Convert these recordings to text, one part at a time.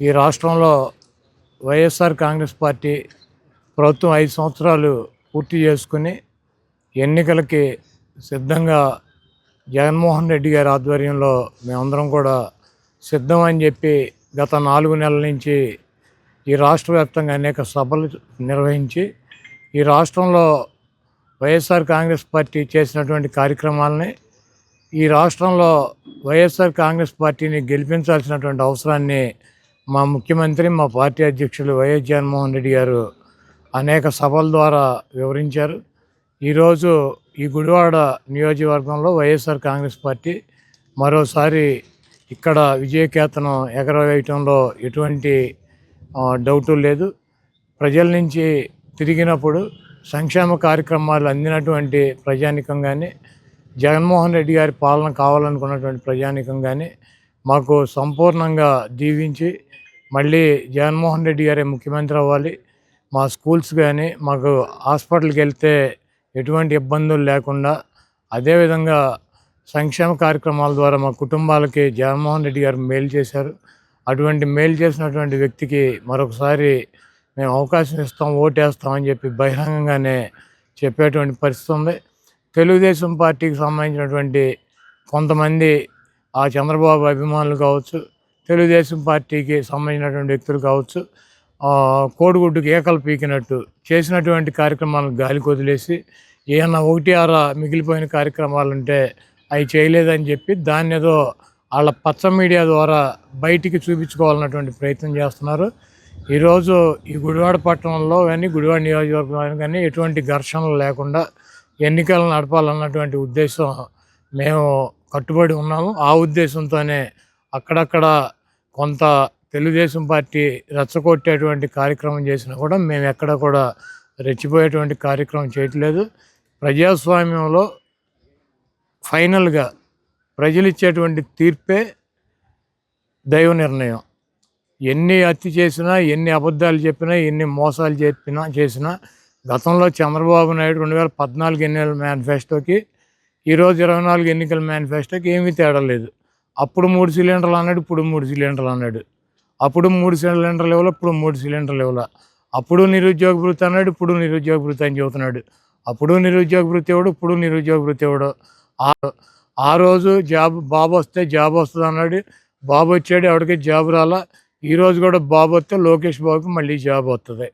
ఈ రాష్ట్రంలో వైఎస్ఆర్ కాంగ్రెస్ పార్టీ ప్రభుత్వం ఐదు సంవత్సరాలు పూర్తి చేసుకుని ఎన్నికలకి సిద్ధంగా జగన్మోహన్ రెడ్డి గారి ఆధ్వర్యంలో మేమందరం కూడా సిద్ధం అని చెప్పి గత నాలుగు నెలల నుంచి ఈ రాష్ట్ర వ్యాప్తంగా అనేక సభలు నిర్వహించి ఈ రాష్ట్రంలో వైఎస్ఆర్ కాంగ్రెస్ పార్టీ చేసినటువంటి కార్యక్రమాలని ఈ రాష్ట్రంలో వైఎస్ఆర్ కాంగ్రెస్ పార్టీని గెలిపించాల్సినటువంటి అవసరాన్ని మా ముఖ్యమంత్రి మా పార్టీ అధ్యక్షులు వైఎస్ జగన్మోహన్ రెడ్డి గారు అనేక సభల ద్వారా వివరించారు. ఈరోజు ఈ గుడివాడ నియోజకవర్గంలో వైఎస్ఆర్ కాంగ్రెస్ పార్టీ మరోసారి ఇక్కడ విజయకేతనం ఎగరవేయటంలో ఎటువంటి డౌటు లేదు. ప్రజల నుంచి తిరిగినప్పుడు సంక్షేమ కార్యక్రమాలు అందినటువంటి ప్రజానికం కానీ జగన్మోహన్ రెడ్డి గారి పాలన కావాలనుకున్నటువంటి ప్రజానికం కానీ మాకు సంపూర్ణంగా దీవించి మళ్ళీ జగన్మోహన్ రెడ్డి గారే ముఖ్యమంత్రి అవ్వాలి. మా స్కూల్స్ కానీ మాకు హాస్పిటల్కి వెళ్తే ఎటువంటి ఇబ్బందులు లేకుండా అదేవిధంగా సంక్షేమ కార్యక్రమాల ద్వారా మా కుటుంబాలకి జగన్మోహన్ రెడ్డి గారు మేలు చేశారు. అటువంటి మేలు చేసినటువంటి వ్యక్తికి మరొకసారి మేము అవకాశం ఇస్తాం ఓటేస్తామని చెప్పి బహిరంగంగానే చెప్పేటువంటి పరిస్థితి ఉంది. తెలుగుదేశం పార్టీకి సంబంధించినటువంటి కొంతమంది ఆ చంద్రబాబు అభిమానులు కావచ్చు తెలుగుదేశం పార్టీకి సంబంధించినటువంటి వ్యక్తులు కావచ్చు కోడిగుడ్డుకు కోడిగుడ్డుకి ఏకలు పీకినట్టు చేసినటువంటి కార్యక్రమాలను గాలికి వదిలేసి ఏమన్నా ఒకటి ఆరా మిగిలిపోయిన కార్యక్రమాలు ఉంటే అవి చేయలేదని చెప్పి దాన్ని ఏదో వాళ్ళ పచ్చ మీడియా ద్వారా బయటికి చూపించుకోవాలన్నటువంటి ప్రయత్నం చేస్తున్నారు. ఈరోజు ఈ గుడివాడ పట్టణంలో కానీ గుడివాడ నియోజకవర్గం కానీ ఎటువంటి ఘర్షణలు లేకుండా ఎన్నికలు నడపాలన్నటువంటి ఉద్దేశం మేము కట్టుబడి ఉన్నాము. ఆ ఉద్దేశంతోనే అక్కడక్కడ కొంత తెలుగుదేశం పార్టీ రెచ్చగొట్టేటువంటి కార్యక్రమం చేసినా కూడా మేము ఎక్కడ కూడా రెచ్చిపోయేటువంటి కార్యక్రమం చేయట్లేదు. ప్రజాస్వామ్యంలో ఫైనల్గా ప్రజలు ఇచ్చేటువంటి తీర్పే దైవ నిర్ణయం. ఎన్ని హత్య చేసినా ఎన్ని అబద్ధాలు చెప్పినా ఎన్ని మోసాలు చెప్పినా చేసినా గతంలో చంద్రబాబు నాయుడు రెండు వేల పద్నాలుగు ఎన్నికల మేనిఫెస్టోకి ఈరోజు ఇరవై నాలుగు ఎన్నికల మేనిఫెస్టోకి ఏమీ తేడా లేదు. అప్పుడు మూడు సిలిండర్లు అన్నాడు ఇప్పుడు మూడు సిలిండర్లు అన్నాడు. అప్పుడు మూడు సిలిండర్లు ఇవ్వాలి ఇప్పుడు మూడు సిలిండర్లు ఇవ్వాలి అప్పుడు నిరుద్యోగ వృత్తి అన్నాడు ఇప్పుడు నిరుద్యోగ వృత్తి అని చెబుతున్నాడు. అప్పుడు నిరుద్యోగ వృత్తి ఇవ్వడు ఇప్పుడు నిరుద్యోగ వృత్తి ఇవ్వడు ఆ- ఆ రోజు జాబ్ బాబు వస్తే జాబ్ వస్తుంది అన్నాడు. బాబు వచ్చాడు ఎవరికి జాబ్ రాలా? ఈ రోజు కూడా బాబు వస్తే లోకేష్ బాబుకి మళ్ళీ జాబ్ వస్తుంది.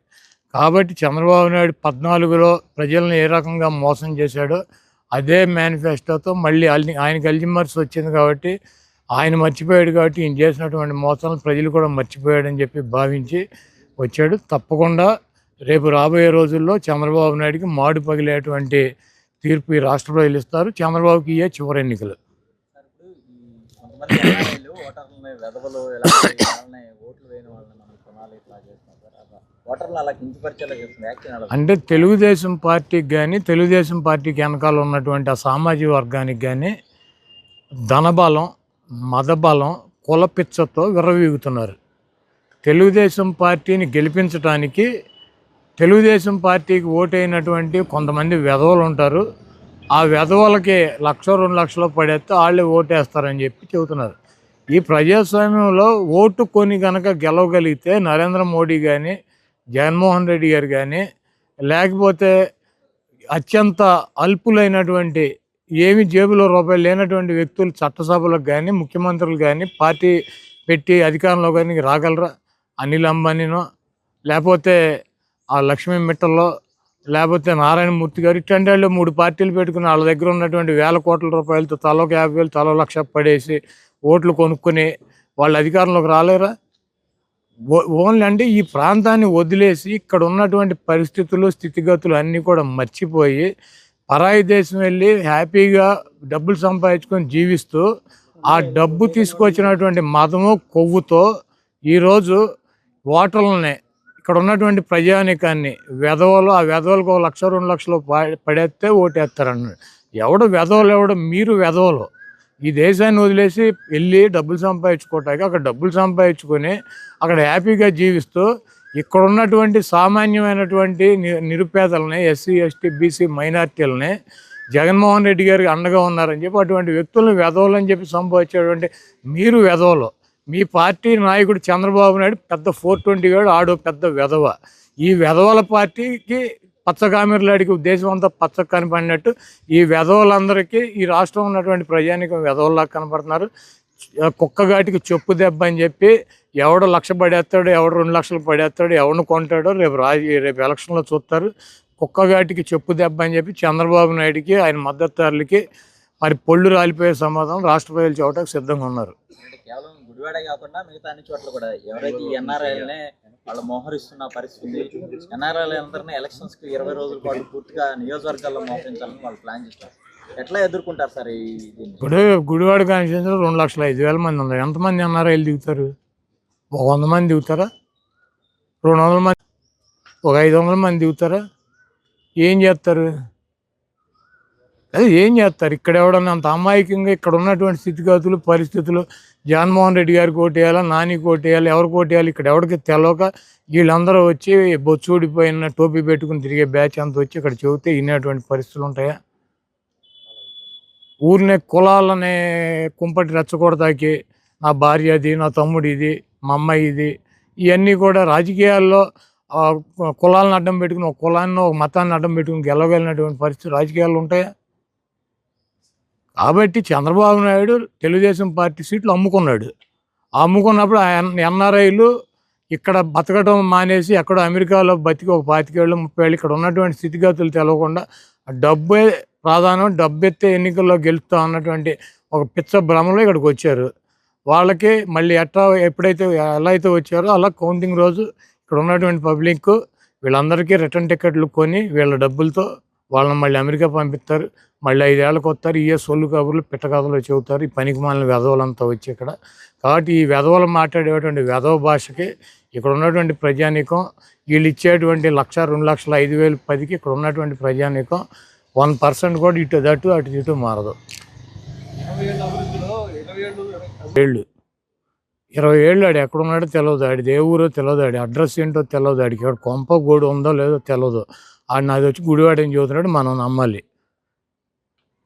కాబట్టి చంద్రబాబు నాయుడు పద్నాలుగులో ప్రజలను ఏ రకంగా మోసం చేశాడో అదే మేనిఫెస్టోతో మళ్ళీ ఆయన ఆయనకి అల్జిమర్స్ వచ్చింది కాబట్టి ఆయన మర్చిపోయాడు కాబట్టి ఈయన చేసినటువంటి మోసాలను ప్రజలు కూడా మర్చిపోయాడని చెప్పి భావించి వచ్చాడు. తప్పకుండా రేపు రాబోయే రోజుల్లో చంద్రబాబు నాయుడికి మాడు పగిలేటువంటి తీర్పు ఈ రాష్ట్ర ప్రజలు ఇస్తారు చంద్రబాబుకి ఇయ్యే చివరి ఎన్నికలు. అంటే తెలుగుదేశం పార్టీకి కానీ తెలుగుదేశం పార్టీకి వెనకాల ఉన్నటువంటి ఆ సామాజిక వర్గానికి కానీ ధనబలం మదబలం కులపిచ్చతో విర్రవీగుతున్నారు. తెలుగుదేశం పార్టీని గెలిపించడానికి తెలుగుదేశం పార్టీకి ఓటైనటువంటి కొంతమంది వెధవలు ఉంటారు ఆ వెధవలకి లక్ష రెండు లక్షలు పడేస్తే వాళ్ళే ఓటేస్తారని చెప్పి చెబుతున్నారు. ఈ ప్రజాస్వామ్యంలో ఓటు కొని కనుక గెలవగలిగితే నరేంద్ర మోడీ కానీ జగన్మోహన్ రెడ్డి గారు కానీ లేకపోతే అత్యంత అల్పులైనటువంటి ఏమి జేబులో రూపాయలు లేనటువంటి వ్యక్తులు చట్టసభలకు కానీ ముఖ్యమంత్రులు కానీ పార్టీ పెట్టి అధికారంలో కానీ రాగలరా? అనిల్ అంబానీనో? లేకపోతే ఆ లక్ష్మీ మిట్టల్లో లేకపోతే నారాయణమూర్తి గారు? ఇట్లాంటి వాళ్ళు మూడు పార్టీలు పెట్టుకుని వాళ్ళ దగ్గర ఉన్నటువంటి వేల కోట్ల రూపాయలతో తలో యాభై వేలు తలో లక్ష పడేసి ఓట్లు కొనుక్కొని వాళ్ళు అధికారంలోకి రాలేరా? ఓన్లీ అంటే ఈ ప్రాంతాన్ని వదిలేసి ఇక్కడ ఉన్నటువంటి పరిస్థితులు స్థితిగతులు అన్నీ కూడా మర్చిపోయి పరాయి దేశం వెళ్ళి హ్యాపీగా డబ్బులు సంపాదించుకొని జీవిస్తూ ఆ డబ్బు తీసుకొచ్చినటువంటి మదము కొవ్వుతో ఈరోజు ఓటర్లని ఇక్కడ ఉన్నటువంటి ప్రజానికాన్ని వెధవలు ఆ వెధవలకు ఒక లక్ష రెండు లక్షలు ప- పడేస్తే ఓటేస్తారన్నాడు ఎవడు వెధవలు ఎవడు మీరు వెధవలు. ఈ దేశాన్ని వదిలేసి వెళ్ళి డబ్బులు సంపాదించుకోవటానికి అక్కడ డబ్బులు సంపాదించుకొని అక్కడ హ్యాపీగా జీవిస్తూ ఇక్కడ ఉన్నటువంటి సామాన్యమైనటువంటి ని- నిరుపేదలని ఎస్సీ ఎస్టీ బీసీ మైనార్టీలని జగన్మోహన్ రెడ్డి గారికి అండగా ఉన్నారని చెప్పి అటువంటి వ్యక్తులను వెధవులు అని చెప్పి సంభవించేటువంటి మీరు వెధవలు మీ పార్టీ నాయకుడు చంద్రబాబు నాయుడు పెద్ద ఫోర్ ట్వంటీ గాడు ఆడో పెద్ద వెధవ. ఈ వెధవల పార్టీకి పచ్చకామెరలాడికి ఉద్దేశం అంతా పచ్చ కనపడినట్టు ఈ వెధవులందరికీ ఈ రాష్ట్రంలో ఉన్నటువంటి ప్రజానికి వెధవల్లా కనపడుతున్నారు. కుక్కగాటికి చెప్పు దెబ్బ అని చెప్పి ఎవడు లక్ష పడేస్తాడు ఎవడు రెండు లక్షలు పడేస్తాడు ఎవరిని కొంటాడో రేపు రాజు రేపు ఎలక్షన్లో చూస్తారు. కుక్కగాటికి చెప్పు దెబ్బ అని చెప్పి చంద్రబాబు నాయుడికి ఆయన మద్దతుదారులకి మరి పొళ్ళు రాలిపోయే సమాధానం రాష్ట్ర ప్రజలు చూడటానికి సిద్ధంగా ఉన్నారు. అంటే కేవలం గుడివాడ కాకుండా మిగతా అన్ని చోట్ల కూడా ఎవరైతే ఈ ఎన్ఆర్ఐలనే వాళ్ళు మోహరిస్తున్న పరిస్థితి ఎన్ఆర్ఐలు అందరినీ ఎలక్షన్స్ ఇరవై రోజుల పాటు పూర్తిగా నియోజకవర్గాల్లో మోహరించాలని వాళ్ళు ప్లాన్ చేస్తారు ఎట్లా ఎదుర్కొంటారు సార్ ఇప్పుడు గుడివాడు కాన్స్టిట్యూన్సీలో రెండు లక్షల ఐదు వేల మంది ఉన్నారు. ఎంతమంది అన్నారా వెళ్ళి దిగుతారు? ఒక వంద మంది దిగుతారా? రెండు వందల మంది ఒక ఐదు వందల మంది దిగుతారా? ఏం చేస్తారు? అదే ఏం చేస్తారు? ఇక్కడ ఎవడన్నా అంత అమాయకంగా ఇక్కడ ఉన్నటువంటి స్థితిగతులు పరిస్థితులు జగన్మోహన్ రెడ్డి గారికి ఓటేయాలా నానికి ఓటేయాలి ఎవరికి ఓటేయాలి ఇక్కడ ఎవరికి తెలవక వీళ్ళందరూ వచ్చి బొచ్చూడిపోయిన టోపీ పెట్టుకుని తిరిగే బ్యాచ్ అంతా వచ్చి ఇక్కడ చెబితే ఇన్నటువంటి పరిస్థితులు ఉంటాయా? ఊరినే కులాలనే కుంపటి రెచ్చగొడతాకి నా భార్య అది నా తమ్ముడు ఇది మా అమ్మాయి ఇది ఇవన్నీ కూడా రాజకీయాల్లో కులాలను అడ్డం పెట్టుకుని ఒక కులాన్ని ఒక మతాన్ని అడ్డం పెట్టుకుని గెలవగలిగినటువంటి పరిస్థితి రాజకీయాలు ఉంటాయా? కాబట్టి చంద్రబాబు నాయుడు తెలుగుదేశం పార్టీ సీట్లు అమ్ముకున్నాడు. అమ్ముకున్నప్పుడు ఎన్ఆర్ఐలు ఇక్కడ బతకడం మానేసి ఎక్కడో అమెరికాలో బతికి ఒక పాతికేళ్ళు ముప్పై ఏళ్ళు ఇక్కడ ఉన్నటువంటి స్థితిగతులు తెలవకుండా డబ్బే ప్రాధాన్యం డబ్బెత్తే ఎన్నికల్లో గెలుస్తా అన్నటువంటి ఒక పిచ్చ భ్రమలో ఇక్కడికి వచ్చారు. వాళ్ళకి మళ్ళీ ఎట్లా ఎప్పుడైతే ఎలా అయితే వచ్చారో అలా కౌంటింగ్ రోజు ఇక్కడ ఉన్నటువంటి పబ్లిక్ వీళ్ళందరికీ రిటర్న్ టికెట్లు కొని వీళ్ళ డబ్బులతో వాళ్ళని మళ్ళీ అమెరికా పంపిస్తారు. మళ్ళీ ఐదేళ్ళకి వస్తారు. ఇయే సొల్లు కబుర్లు పిట్టకథలు చెబుతారు. ఈ పనికి మాలిన వెధవలంతా వచ్చి ఇక్కడ. కాబట్టి ఈ వెధవలు మాట్లాడేటువంటి వెధవ భాషకి ఇక్కడ ఉన్నటువంటి ప్రజానీకం వీళ్ళు ఇచ్చేటువంటి లక్ష రెండు లక్షల ఐదు వేలు పదికి ఇక్కడ ఉన్నటువంటి ప్రజానీకం వన్ పర్సెంట్ కూడా ఇటు అటు అటు ఇటు మారదు. ఏళ్ళు. ఇరవై ఏళ్ళు ఆడు ఎక్కడున్నాడో తెలియదు ఆడి ఏ ఊరో తెలియదు ఆడి అడ్రస్ ఏంటో తెలియదు ఆడికి ఇక్కడ కొంప గోడు ఉందో లేదో తెలియదు ఆడు నాది వచ్చి గుడివాడని చదువుతున్నాడు మనం నమ్మాలి.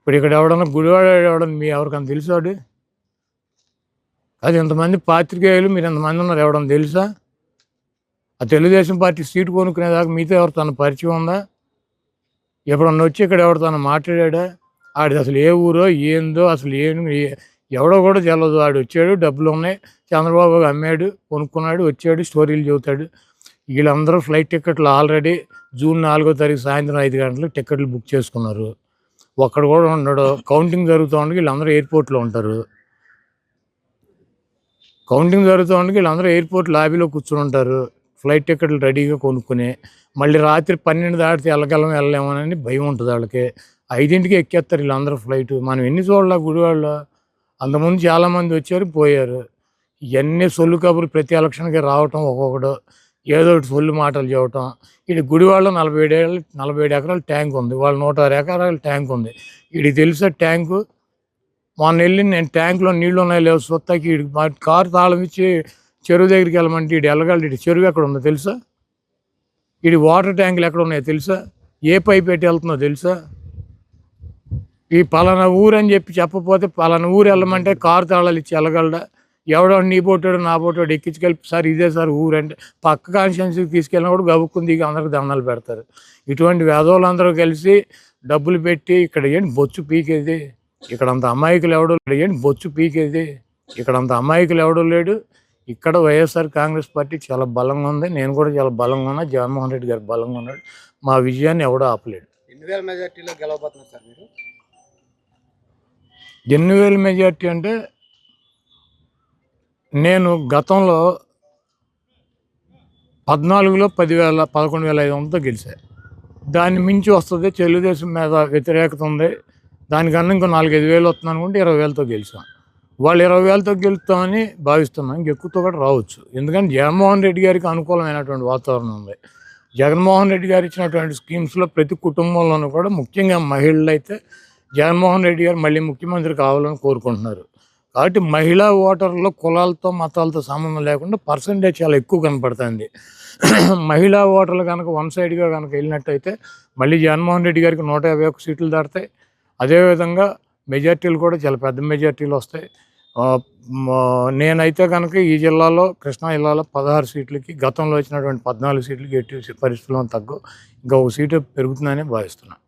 ఇప్పుడు ఇక్కడ ఎవడన్నా గుడివాడ ఎవడన్నా మీ ఎవరికన్నా తెలుసాడు అది ఇంతమంది పాత్రికేయులు మీరు ఎంతమంది ఉన్నారు ఎవడన్నా తెలుసా? ఆ తెలుగుదేశం పార్టీ సీటు కొనుక్కునేదాకా మీతో ఎవరు తన పరిచయం ఉందా? ఎప్పుడన్నా వచ్చి ఇక్కడ ఎవరు తను మాట్లాడా? ఆడిది అసలు ఏ ఊరో ఏందో అసలు ఏం ఎవడో కూడా తెలియదు ఆడు వచ్చాడు డబ్బులు ఉన్నాయి. చంద్రబాబు అమ్మాడు కొనుక్కున్నాడు వచ్చాడు స్టోరీలు చెబుతాడు. వీళ్ళందరూ ఫ్లైట్ టికెట్లు ఆల్రెడీ జూన్ నాలుగో తారీఖు సాయంత్రం ఐదు గంటలకు టికెట్లు బుక్ చేసుకున్నారు. ఒక్కడ కూడా ఉండడు. కౌంటింగ్ జరుగుతూ ఉండగా వీళ్ళందరూ ఎయిర్పోర్ట్లో ఉంటారు. కౌంటింగ్ జరుగుతూ ఉండగా వీళ్ళందరూ ఎయిర్పోర్ట్ లాబీలో కూర్చుని ఉంటారు. ఫ్లైట్ టికెట్లు రెడీగా కొనుక్కుని మళ్ళీ రాత్రి పన్నెండు దాటితే వెళ్ళగలం వెళ్ళలేమోనని భయం ఉంటుంది వాళ్ళకి. ఐదింటికి ఎక్కేస్తారు వీళ్ళందరూ ఫ్లైట్. మనం ఎన్ని చూడాల గుడివాళ్ళు? అంతకుముందు చాలామంది వచ్చారు పోయారు. ఇవన్నీ సొల్లు కబుర్లు ప్రతి ఎలక్షన్కి రావటం ఒక్కొక్కడు. ఏదో ఒకటి సొల్లు మాటలు చెప్పటం. ఇది గుడివాడలో నలభై ఏడు నలభై ఏడు ఎకరాల ట్యాంక్ ఉంది. వాళ్ళు నూట ఆరు ఎకరాల ట్యాంక్ ఉంది. వీడికి తెలుసా ట్యాంకు? మొన్న వెళ్ళి నేను ట్యాంక్లో నీళ్ళు ఉన్నాయి లేవు సొత్తకి వీడికి కారు తాళం ఇచ్చి చెరువు దగ్గరికి వెళ్ళమంటే ఇటు వెళ్ళగలడు. ఇటు చెరువు ఎక్కడ ఉందో తెలుసా? ఇటు వాటర్ ట్యాంకులు ఎక్కడ ఉన్నాయో తెలుసా? ఏ పైప్ పెట్టి వెళ్తుందో తెలుసా? ఈ పలానా ఊరు అని చెప్పి చెప్పపోతే పలానా ఊరు వెళ్ళమంటే కారు తాళాలు ఇచ్చి వెళ్ళగలడా? ఎవడో నీ పోటాడు నా పోటాడు ఎక్కించుకెళ్ళి సార్ ఇదే సార్ ఊరు అంటే పక్క కాన్స్టిట్యున్సీకి తీసుకెళ్ళినా కూడా గబుక్కుని అందరికి దండాలు పెడతారు. ఇటువంటి వేదవులందరూ కలిసి డబ్బులు పెట్టి ఇక్కడ ఏంటి బొచ్చు పీకేది? ఇక్కడ అంత అమాయకులు ఎవడో లేడు. ఏంటి బొచ్చు పీకేది? ఇక్కడ అంత అమాయకులు ఎవడో లేడు. ఇక్కడ వైఎస్ఆర్ కాంగ్రెస్ పార్టీ చాలా బలంగా ఉంది. నేను కూడా చాలా బలంగా ఉన్నా. జగన్మోహన్ రెడ్డి గారు బలంగా ఉన్నాడు. మా విజయాన్ని ఎవడో ఆపలేడు. ఎన్ని వేల మెజార్టీలో గెలవబోతున్నారు సార్ మీరు? ఎన్ని వేల మెజార్టీ అంటే నేను గతంలో పద్నాలుగులో పదివేల పదకొండు వేల ఐదు వందలతో గెలిచా. దాన్ని మించి వస్తుంది. తెలుగుదేశం మీద వ్యతిరేకత ఉంది. దానికన్నా ఇంకో నాలుగైదు వేలు వస్తుంది అనుకుంటే ఇరవై వేలతో గెలిచాం. వాళ్ళు ఇరవై వేలతో గెలుస్తామని భావిస్తున్నాం. ఇంకెక్కువతో కూడా రావచ్చు. ఎందుకంటే జగన్మోహన్ రెడ్డి గారికి అనుకూలమైనటువంటి వాతావరణం ఉంది. జగన్మోహన్ రెడ్డి గారు ఇచ్చినటువంటి స్కీమ్స్లో ప్రతి కుటుంబంలోనూ కూడా ముఖ్యంగా మహిళలు అయితే జగన్మోహన్ రెడ్డి గారు మళ్ళీ ముఖ్యమంత్రి కావాలని కోరుకుంటున్నారు. కాబట్టి మహిళా ఓటర్లో కులాలతో మతాలతో సంబంధం లేకుండా పర్సంటేజ్ చాలా ఎక్కువ కనపడుతుంది. మహిళా ఓటర్లు కనుక వన్ సైడ్గా కనుక వెళ్ళినట్టయితే మళ్ళీ జగన్మోహన్ రెడ్డి గారికి నూట యాభై ఒక్క సీట్లు దాటుతాయి అదేవిధంగా మెజార్టీలు కూడా చాలా పెద్ద మెజార్టీలు వస్తాయి. నేనైతే కనుక ఈ జిల్లాలో కృష్ణా జిల్లాలో పదహారు సీట్లకి గతంలో వచ్చినటువంటి పద్నాలుగు సీట్లకి ఎట్టి పరిస్థితుల్లో తగ్గు. ఇంకా ఒక సీటు పెరుగుతుందని భావిస్తున్నాను